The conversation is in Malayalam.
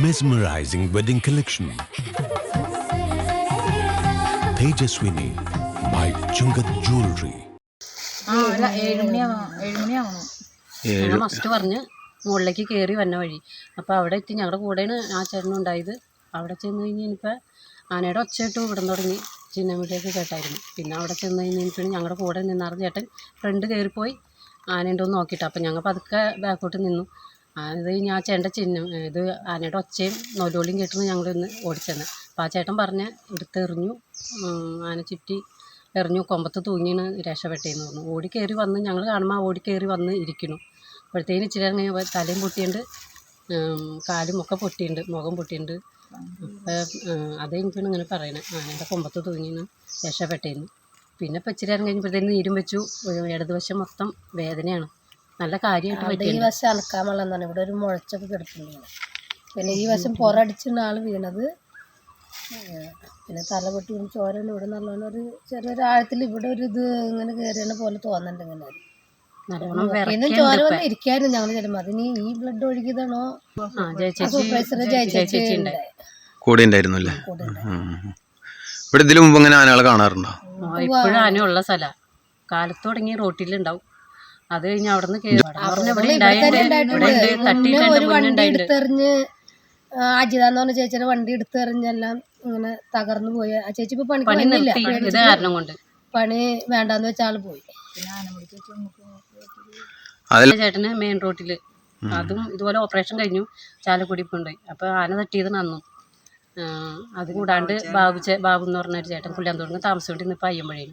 mesmerizing wedding collection Tejaswini by Chungat jewellery must പറഞ്ഞ് മുകളിലേക്ക് കയറി വന്ന വഴി. അപ്പോൾ അവിടെ എത്തി ഞങ്ങളുടെ കൂടെയാണ് ആ ചേട്ടനും ഉണ്ടായത്. അവിടെ ചെന്ന് കഴിഞ്ഞ് ഇനിയിപ്പോൾ ആനയുടെ ഒച്ചയിട്ട് ഇവിടെ തുടങ്ങി ചിന്നമിടിയൊക്കെ കേട്ടായിരുന്നു. പിന്നെ അവിടെ ചെന്ന് കഴിഞ്ഞിട്ട് ഞങ്ങളുടെ കൂടെ നിന്നാർന്ന ചേട്ടൻ. ഫ്രണ്ട് കയറിപ്പോയി ആനയുണ്ടോ എന്ന് നോക്കിയിട്ട്. അപ്പം ഞങ്ങൾ പതുക്കെ ബാക്കോട്ട് നിന്നു. ആ, ഞാൻ ചേട്ടന്റെ ചിഹ്നം ഇത് ആനയുടെ ഒച്ചയും നൊലോളിയും കേട്ടിന്ന് ഞങ്ങൾ ഇന്ന് ഓടിച്ചെന്ന്. അപ്പോൾ ആ ചേട്ടൻ പറഞ്ഞ് എടുത്തെറിഞ്ഞു ആന ചുറ്റി എറിഞ്ഞു. കൊമ്പത്ത് തൂങ്ങിയാണ് രക്ഷപ്പെട്ടേന്ന് പറഞ്ഞു. ഓടി കയറി വന്ന് ഞങ്ങൾ കാണുമ്പോൾ ഓടി കയറി വന്ന് ഇരിക്കുന്നു. അപ്പോഴത്തേന് ഇച്ചിരി ഇറങ്ങി തലയും പൊട്ടിയുണ്ട്. കാലും ഒക്കെ പൊട്ടിയുണ്ട്. മുഖം പൊട്ടിയുണ്ട്. അപ്പം അത് എനിക്കാണ് ഇങ്ങനെ പറയണേ. ആനയുടെ കൊമ്പത്ത് തൂങ്ങിയാണ് രക്ഷപ്പെട്ടേന്ന്. പിന്നെ ഇപ്പം ഇച്ചിരി ഇറങ്ങി കഴിഞ്ഞപ്പോഴത്തേന് നീരും വെച്ചു. ഇടതുവശം മൊത്തം വേദനയാണ്. നല്ല കാര്യമായിട്ട് ഈ വശം അലക്കാൻ വെള്ളം തന്നെ ഇവിടെ ഒരു മുഴച്ചൊക്കെ കിടക്കുന്നുണ്ട് പിന്നെ ഈ വശം പുറടിച്ചിരുന്ന ആൾ വീണത് പിന്നെ തല പൊട്ടി വീണ് ചോരണ്ട് ഇവിടെ നല്ലോണം ഒരു ചെറിയൊരു ആഴത്തിൽ ഇവിടെ ഒരു ഇത് ഇങ്ങനെ കയറിയണ പോലെ തോന്നുന്നുണ്ട് ഇങ്ങനെ. പിന്നെ ചോര. വന്ന് ഇരിക്കായിരുന്നു ഞങ്ങൾ ചെല്ലുമ്പോൾ അതിന് ഈ ബ്ലഡ് ഒഴുകിയതാണോ? സൂപ്പർവൈസർ ജയചേച്ചി കൂടെ ഉണ്ടായിരുന്നു അല്ലേ. ഇവിടെ ഇതിലും മുമ്പ് ഇങ്ങനെ ആനകളെ കാണാറുണ്ടോ? ഇപ്പോഴും ആനയുള്ള സ്ഥലമാണ് കാലത്ത് തുടങ്ങി റോട്ടിലുണ്ടാവും. അത് കഴിഞ്ഞ് അവിടെ നിന്ന് എടുത്തെറിഞ്ഞ് അജിതാന്ന് അജിത എന്ന് പറഞ്ഞ ചേച്ചിയുടെ വണ്ടി എടുത്തെറിഞ്ഞെല്ലാം ഇങ്ങനെ തകർന്നു പോയി. ആ ചേച്ചി ഇപ്പൊ പണി പണിയില്ല നിർത്തി. കാരണം കൊണ്ട്. പണി വേണ്ടാന്ന് വെച്ച ആൾ പോയി. ചേട്ടന് മെയിൻ റോഡിൽ അതും ഇതുപോലെ ഓപ്പറേഷൻ കഴിഞ്ഞു. ചാലക്കുടി കൊണ്ടുപോയി അപ്പൊ ആന തട്ടിയത് നന്നു. അത് കൂടാണ്ട് ബാബു ചേ ബാബു എന്ന് പറഞ്ഞ ഒരു ചേട്ടൻ ഇന്ന് ഇപ്പൊ അയ്യമ്പഴയിൽ